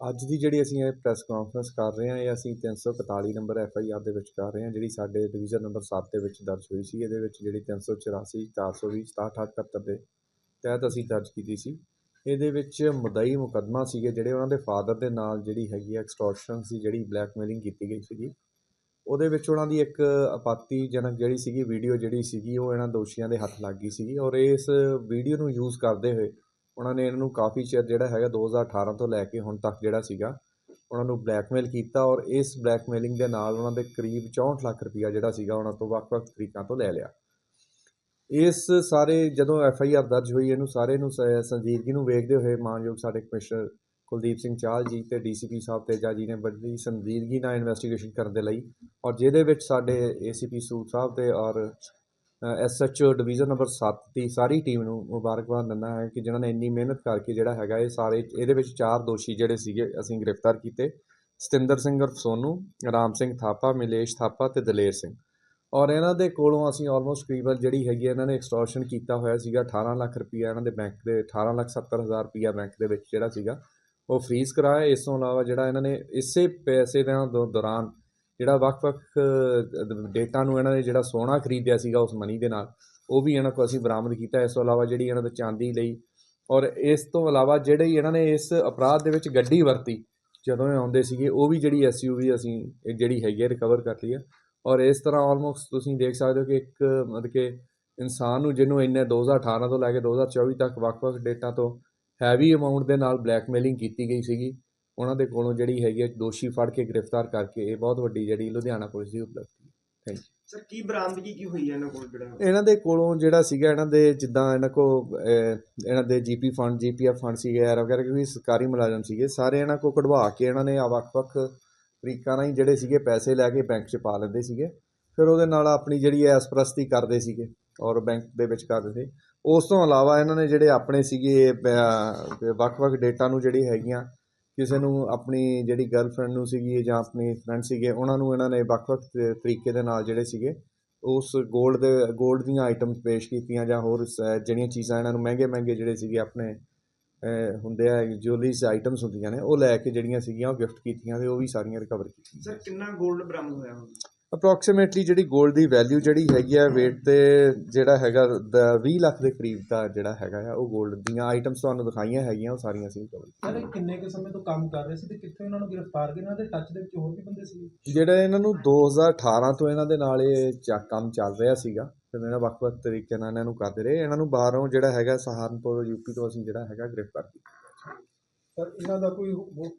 ਅੱਜ ਦੀ ਜਿਹੜੀ ਅਸੀਂ ਇਹ ਪ੍ਰੈਸ ਕਾਨਫਰੰਸ ਕਰ ਰਹੇ ਹਾਂ, ਇਹ ਅਸੀਂ 341 ਨੰਬਰ ਐਫ ਆਈ ਆਰ ਦੇ ਵਿੱਚ ਕਰ ਰਹੇ ਹਾਂ, ਜਿਹੜੀ ਸਾਡੇ ਡਿਵੀਜ਼ਨ ਨੰਬਰ 7 ਦੇ ਵਿੱਚ ਦਰਜ ਹੋਈ ਸੀ, ਇਹਦੇ ਵਿੱਚ ਜਿਹੜੀ 384 420 6778 ਦੇ ਤਹਿਤ ਅਸੀਂ ਦਰਜ ਕੀਤੀ ਸੀ। ਇਹਦੇ ਵਿੱਚ ਮੁਦਈ ਮੁਕੱਦਮਾ ਸੀਗੇ, ਜਿਹੜੇ ਉਹਨਾਂ ਦੇ ਫਾਦਰ ਦੇ ਨਾਲ ਜਿਹੜੀ ਹੈਗੀ ਐਕਸਟੋਰਸ਼ਨ ਸੀ, ਜਿਹੜੀ ਬਲੈਕਮੇਲਿੰਗ ਕੀਤੀ ਗਈ ਸੀਗੀ। ਉਹਦੇ ਵਿੱਚ ਉਹਨਾਂ ਦੀ ਇੱਕ ਆਪੱਤੀਜਨਕ ਜਿਹੜੀ ਸੀਗੀ ਵੀਡੀਓ ਜਿਹੜੀ ਸੀਗੀ, ਉਹ ਇਹਨਾਂ ਦੋਸ਼ੀਆਂ ਦੇ ਹੱਥ ਲੱਗ ਗਈ ਸੀਗੀ ਔਰ ਇਸ ਵੀਡੀਓ ਨੂੰ ਯੂਜ਼ ਕਰਦੇ ਹੋਏ ਉਹਨਾਂ ਨੇ ਇਹਨਾਂ ਨੂੰ ਕਾਫੀ ਚਿਰ ਜਿਹੜਾ ਹੈਗਾ 2018 ਤੋਂ ਲੈ ਕੇ ਹੁਣ ਤੱਕ ਜਿਹੜਾ ਸੀਗਾ, ਉਹਨਾਂ ਨੂੰ ਬਲੈਕਮੇਲ ਕੀਤਾ ਔਰ ਇਸ ਬਲੈਕਮੇਲਿੰਗ ਦੇ ਨਾਲ ਉਹਨਾਂ ਦੇ ਕਰੀਬ 64 ਲੱਖ ਰੁਪਈਆ ਜਿਹੜਾ ਸੀਗਾ ਉਹਨਾਂ ਤੋਂ ਵੱਖ-ਵੱਖ ਤਰੀਕਾਂ ਤੋਂ ਲੈ ਲਿਆ। ਇਸ ਸਾਰੇ ਜਦੋਂ ਐਫ ਆਈ ਆਰ ਦਰਜ ਹੋਈ, ਇਹਨੂੰ ਸਾਰੇ ਨੂੰ ਸ- ਸੰਜੀਦਗੀ ਨੂੰ ਵੇਖਦੇ ਹੋਏ ਮਾਨਯੋਗ ਸਾਡੇ ਕਮਿਸ਼ਨਰ ਕੁਲਦੀਪ ਸਿੰਘ ਚਾਹਲ ਜੀ ਤੇ ਡੀਸੀਪੀ ਸਾਹਿਬ ਤੇਜਾ ਜੀ ਨੇ ਬੜੀ ਸੰਜੀਦਗੀ ਨਾਲ ਇਨਵੈਸਟੀਗੇਸ਼ਨ ਕਰਨ ਦੇ ਲਈ ਔਰ ਜਿਹਦੇ ਵਿੱਚ ਸਾਡੇ ਏਸੀਪੀ ਸੂਦ ਸਾਹਿਬ ਤੇ ਔਰ ਐਸਐਚਓ ਡਿਵੀਜ਼ਨ ਨੰਬਰ 7 ਦੀ ਸਾਰੀ ਟੀਮ ਨੂੰ ਮੁਬਾਰਕਬਾਦ ਦਿੰਦਾ ਹੈ ਕਿ ਜਿਨ੍ਹਾਂ ਨੇ ਇੰਨੀ ਮਿਹਨਤ ਕਰਕੇ ਜਿਹੜਾ ਹੈਗਾ ਇਹ ਸਾਰੇ ਇਹਦੇ ਵਿੱਚ ਚਾਰ ਦੋਸ਼ੀ ਜਿਹੜੇ ਸੀਗੇ ਅਸੀਂ ਗ੍ਰਿਫਤਾਰ ਕੀਤੇ। ਸਤਿੰਦਰ ਸਿੰਘ ਉਰਫ ਸੋਨੂ, ਰਾਮ ਸਿੰਘ ਥਾਪਾ, ਮਿਲੇਸ਼ ਥਾਪਾ ਤੇ ਦਲੇਰ ਸਿੰਘ। ਔਰ ਇਹਨਾਂ ਦੇ ਕੋਲੋਂ ਅਸੀਂ ਆਲਮੋਸਟ ਕਰੀਬਨ ਜਿਹੜੀ ਹੈਗੀ ਇਹਨਾਂ ਨੇ ਐਕਸਟੋਰਸ਼ਨ ਕੀਤਾ ਹੋਇਆ ਸੀਗਾ 18 ਲੱਖ ਰੁਪਈਆ, ਇਹਨਾਂ ਦੇ ਬੈਂਕ ਦੇ 18 ਲੱਖ 70 ਹਜ਼ਾਰ ਰੁਪਈਆ ਬੈਂਕ ਦੇ ਵਿੱਚ ਜਿਹੜਾ ਸੀਗਾ, ਉਹ ਫ੍ਰੀਜ਼ ਕਰਾਇਆ। ਇਸ ਤੋਂ ਇਲਾਵਾ ਜਿਹੜਾ ਇਹਨਾਂ ਨੇ ਇਸੇ ਪੈਸੇ ਦੇ ਦੌਰਾਨ ਜਿਹੜਾ ਵੱਖ-ਵੱਖ ਡੇਟਾ ਨੂੰ ਇਹਨਾਂ ਨੇ ਜਿਹੜਾ ਸੋਨਾ ਖਰੀਦਿਆ ਸੀਗਾ ਉਸ ਮਨੀ ਦੇ ਨਾਲ, ਉਹ ਵੀ ਇਹਨਾਂ ਕੋਲ ਅਸੀਂ ਬਰਾਮਦ ਕੀਤਾ। ਇਸ ਤੋਂ ਇਲਾਵਾ ਜਿਹੜੀ ਇਹਨਾਂ ਦੇ ਚਾਂਦੀ ਲਈ ਔਰ ਇਸ ਤੋਂ ਇਲਾਵਾ ਜਿਹੜੀ ਇਹਨਾਂ ਨੇ ਇਸ ਅਪਰਾਧ ਦੇ ਵਿੱਚ ਗੱਡੀ ਵਰਤੀ, ਜਦੋਂ ਇਹ ਆਉਂਦੇ ਸੀਗੇ, ਉਹ ਵੀ ਜਿਹੜੀ ਐਸਯੂਵੀ ਅਸੀਂ, ਇਹ ਜਿਹੜੀ ਹੈਗੀ ਹੈ ਰਿਕਵਰ ਕਰ ਲਈ ਹੈ ਔਰ ਇਸ ਤਰ੍ਹਾਂ ਆਲਮੋਸਟ ਤੁਸੀਂ ਦੇਖ ਸਕਦੇ ਹੋ ਕਿ ਇੱਕ, ਮਤਲਬ ਕਿ ਇਨਸਾਨ ਨੂੰ ਜਿਹਨੂੰ ਇੰਨੇ 2018 ਤੋਂ ਲੈ ਕੇ 2024 ਤੱਕ ਵੱਖ-ਵੱਖ ਡੇਟਾ ਤੋਂ ਹੈਵੀ ਅਮਾਉਂਟ ਦੇ ਨਾਲ ਬਲੈਕਮੇਲਿੰਗ ਕੀਤੀ ਗਈ ਸੀਗੀ। ਉਹਨਾਂ ਦੇ ਕੋਲੋਂ ਜਿਹੜੀ ਹੈਗੀ ਹੈ ਦੋਸ਼ੀ ਫੜ ਕੇ ਗ੍ਰਿਫਤਾਰ ਕਰਕੇ ਇਹ ਬਹੁਤ ਵੱਡੀ ਜਿਹੜੀ ਲੁਧਿਆਣਾ ਪੁਲਿਸ ਦੀ ਉਪਲਬਧੀ ਹੈ। ਥੈਂਕ ਯੂ ਸਰ ਕੀ ਬਰਾਮਦਗੀ ਕੀ ਹੋਈ ਹੈ ਇਹਨਾਂ ਕੋਲ ਜਿਹੜਾ? ਇਹਨਾਂ ਦੇ ਕੋਲੋਂ ਜਿਹੜਾ ਸੀਗਾ ਇਹਨਾਂ ਦੇ ਜਿੱਦਾਂ ਇਹਨਾਂ ਕੋ ਇਹਨਾਂ ਦੇ ਜੀਪੀ ਫੰਡ ਜੀਪੀਐਫ ਫੰਡ ਸੀਗੇ ਐਰ ਵਗੈਰਾ ਕਿਉਂਕਿ ਸਰਕਾਰੀ ਮੁਲਾਜ਼ਮ ਸੀਗੇ ਸਾਰੇ ਇਹਨਾਂ ਕੋ ਕਢਵਾ ਕੇ ਇਹਨਾਂ ਨੇ ਆ ਵੱਖ-ਵੱਖ ਤਰੀਕਾਂ ਨਾਲ ਜਿਹੜੇ ਸੀਗੇ ਪੈਸੇ ਲੈ ਕੇ ਬੈਂਕ 'ਚ ਪਾ ਲੈਂਦੇ ਸੀਗੇ। ਫਿਰ ਉਹਦੇ ਨਾਲ ਆਪਣੀ ਜਿਹੜੀ ਐਸਪ੍ਰਸਤੀ ਕਰਦੇ ਸੀਗੇ ਔਰ ਬੈਂਕ ਦੇ ਵਿੱਚ ਕਰਦੇ ਸੀ ਉਸ ਤੋਂ ਇਲਾਵਾ ਇਹਨਾਂ ਨੇ ਜਿਹੜੇ ਆਪਣੇ ਸੀਗੇ ਵੱਖ-ਵੱਖ ਡੇਟਾ ਨੂੰ ਜਿਹੜੀ ਹੈਗੀਆਂ ਕਿਸੇ ਨੂੰ ਆਪਣੀ ਜਿਹੜੀ ਗਰਲਫ੍ਰੈਂਡ ਨੂੰ ਸੀਗੀ ਜਾਂ ਆਪਣੇ ਫਰੈਂਡ ਸੀਗੇ, ਉਹਨਾਂ ਨੂੰ ਇਹਨਾਂ ਨੇ ਵੱਖ ਵੱਖ ਤਰੀਕੇ ਦੇ ਨਾਲ ਜਿਹੜੇ ਸੀਗੇ, ਉਸ ਗੋਲਡ ਦੇ ਗੋਲਡ ਦੀਆਂ ਆਈਟਮਸ ਪੇਸ਼ ਕੀਤੀਆਂ ਜਾਂ ਹੋਰ ਜਿਹੜੀਆਂ ਚੀਜ਼ਾਂ ਇਹਨਾਂ ਨੂੰ ਮਹਿੰਗੇ ਮਹਿੰਗੇ ਜਿਹੜੇ ਸੀਗੇ ਆਪਣੇ ਹੁੰਦੇ ਆ ਜੁਐਲਰੀਜ਼ ਆਈਟਮਸ ਹੁੰਦੀਆਂ ਨੇ, ਉਹ ਲੈ ਕੇ ਜਿਹੜੀਆਂ ਸੀਗੀਆਂ, ਉਹ ਗਿਫਟ ਕੀਤੀਆਂ ਤੇ ਉਹ ਵੀ ਸਾਰੀਆਂ ਰਿਕਵਰ ਕੀਤੀਆਂ। ਸਰ ਕਿੰਨਾ 골ਡ ਬਰਾਮਦ ਹੋਇਆ ਅਪਰੋਕਸੀਮੇਟਲੀ ਜਿਹੜੀ 골ਡ ਦੀ ਵੈਲਿਊ ਜਿਹੜੀ ਹੈਗੀ ਆ weight ਤੇ ਜਿਹੜਾ ਹੈਗਾ ਦ- 20 ਲੱਖ ਦੇ ਕਰੀਬ ਦਾ ਜਿਹੜਾ ਹੈਗਾ ਆ ਉਹ 골ਡ ਦੀਆਂ ਆਈਟਮਸ ਤੁਹਾਨੂੰ ਦਿਖਾਈਆਂ ਹੈਗੀਆਂ ਉਹ ਸਾਰੀਆਂ ਅਸੀਂ ਰਿਕਵਰ ਸਰ ਇਹ ਕਿੰਨੇ ਕੁ ਸਮੇਂ ਤੋਂ ਕੰਮ ਕਰ ਰਹੇ ਸੀ ਤੇ ਕਿੱਥੇ ਉਹਨਾਂ ਨੂੰ ਗ੍ਰਿਫਤਾਰ ਕੀਤਾ? ਇਹਨਾਂ ਦੇ ਟੱਚ ਦੇ ਵਿੱਚ ਹੋਰ ਵੀ ਬੰਦੇ ਸੀ ਜਿਹੜਾ ਇਹਨਾਂ ਨੂੰ 2018 ਤੋਂ ਇਹਨਾਂ ਦੇ ਨਾਲ ਇਹ ਕੰਮ ਚੱਲ ਰਿਹਾ ਸੀਗਾ ਤੇ ਇਹਨਾਂ ਵੱਖ-ਵੱਖ ਤਰੀਕੇ ਨਾਲ ਇਹਨਾਂ ਨੂੰ ਕਰਦੇ ਰਹੇ। ਇਹਨਾਂ ਨੂੰ ਬਾਹਰੋਂ ਜਿਹੜਾ ਹੈਗਾ ਸਹਾਰਨਪੁਰ ਯੂਪੀ ਤੋਂ ਅਸੀਂ ਜਿਹੜਾ ਹੈਗਾ ਗ੍ਰਿਫਤਾਰ ਕੀਤਾ। ਸਰ, ਇਹਨਾਂ ਦਾ ਕੋਈ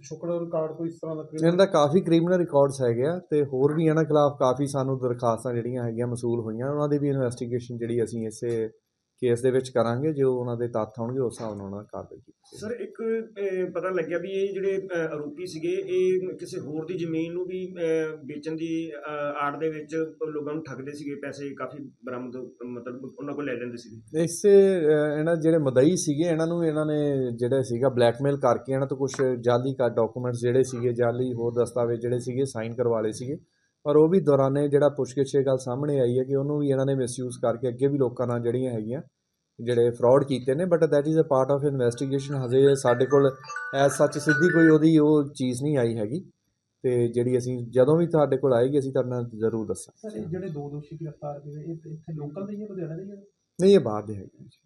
ਸ਼ੁਕਰ ਰਿਕਾਰਡ ਕੋਈ ਇਸ ਤਰ੍ਹਾਂ ਦਾ ਇਹਨਾਂ ਦਾ ਕਾਫੀ ਕ੍ਰਿਮੀਨਲ ਰਿਕਾਰਡਸ ਹੈਗੇ ਆ ਤੇ ਹੋਰ ਵੀ ਇਹਨਾਂ ਖਿਲਾਫ ਕਾਫੀ ਸਾਨੂੰ ਦਰਖਾਸਤਾਂ ਜਿਹੜੀਆਂ ਹੈਗੀਆਂ ਮਸੂਲ ਹੋਈਆਂ, ਉਹਨਾਂ ਦੀ ਵੀ ਇਨਵੈਸਟੀਗੇਸ਼ਨ ਜਿਹੜੀ ਅਸੀਂ ਇਸੇ ਕੇਸ ਦੇ ਵਿੱਚ ਕਰਾਂਗੇ ਜੋ ਉਹਨਾਂ ਦੇ ਤੱਥ ਹੋਣਗੇ ਉਸ ਹਿਸਾਬ ਨਾਲ ਉਹਨਾਂ ਕਾਰਵਾਈ ਕੀਤੀ। ਸਰ ਇੱਕ ਪਤਾ ਲੱਗਿਆ ਵੀ ਇਹ ਜਿਹੜੇ ਆਰੋਪੀ ਸੀਗੇ ਇਹ ਕਿਸੇ ਹੋਰ ਦੀ ਜ਼ਮੀਨ ਨੂੰ ਵੀ ਵੇਚਣ ਦੀ ਆੜ ਦੇ ਵਿੱਚ ਲੋਕਾਂ ਨੂੰ ਠੱਗਦੇ ਸੀਗੇ ਪੈਸੇ ਕਾਫੀ ਬਰਾਮਦ ਮਤਲਬ ਉਹਨਾਂ ਕੋਲ ਲੈ ਲੈਂਦੇ ਸੀਗੇ। ਇਸੇ ਇਹਨਾਂ ਜਿਹੜੇ ਮਦਈ ਸੀਗੇ ਇਹਨਾਂ ਨੂੰ ਇਹਨਾਂ ਨੇ ਜਿਹੜੇ ਸੀਗਾ ਬਲੈਕਮੇਲ ਕਰਕੇ ਇਹਨਾਂ ਤੋਂ ਕੁਝ ਜਾਲੀ ਕਾ ਡਾਕੂਮੈਂਟਸ ਜਿਹੜੇ ਸੀਗੇ ਜਾਲੀ ਹੋਰ ਦਸਤਾਵੇਜ਼ ਜਿਹੜੇ ਸੀਗੇ ਸਾਈਨ ਕਰਵਾ ਲਏ ਸੀਗੇ। ਪਰ ਉਹ ਵੀ ਦੌਰਾਨੇ ਜਿਹੜਾ ਪੁੱਛਗਿੱਛ ਇਹ ਗੱਲ ਸਾਹਮਣੇ ਆਈ ਹੈ ਕਿ ਉਹਨੂੰ ਵੀ ਇਹਨਾਂ ਨੇ ਮਿਸਯੂਜ਼ ਕਰਕੇ ਅੱਗੇ ਵੀ ਲੋਕਾਂ ਨਾਲ ਜਿਹੜੀਆਂ ਹੈਗੀਆਂ ਜਿਹੜੇ ਫਰਾਡ ਕੀਤੇ ਨੇ but that is a part of investigation ਹਜੇ ਸਾਡੇ ਕੋਲ ਐਸ ਸੱਚ ਸਿੱਧੀ ਕੋਈ ਉਹਦੀ ਉਹ ਚੀਜ਼ ਨਹੀਂ ਆਈ ਹੈਗੀ। ਤੇ ਜਿਹੜੀ ਅਸੀਂ ਜਦੋਂ ਵੀ ਤੁਹਾਡੇ ਕੋਲ ਆਏਗੀ ਅਸੀਂ ਤੁਹਾਡੇ ਨਾਲ ਜ਼ਰੂਰ ਦੱਸਾਂਗੇ। ਸਰ ਜਿਹੜੇ ਦੋ ਦੋਸ਼ੀ ਗ੍ਰਿਫਤਾਰ ਕੀਤੇ ਇਹ ਇੱਥੇ ਲੋਕਲ ਦੇ ਹੀ ਲੁਧਿਆਣਾ ਦੇ ਹੀ ਨਹੀਂ ਇਹ ਬਾਹਰ ਦੇ ਹੈਗੇ ਜੀ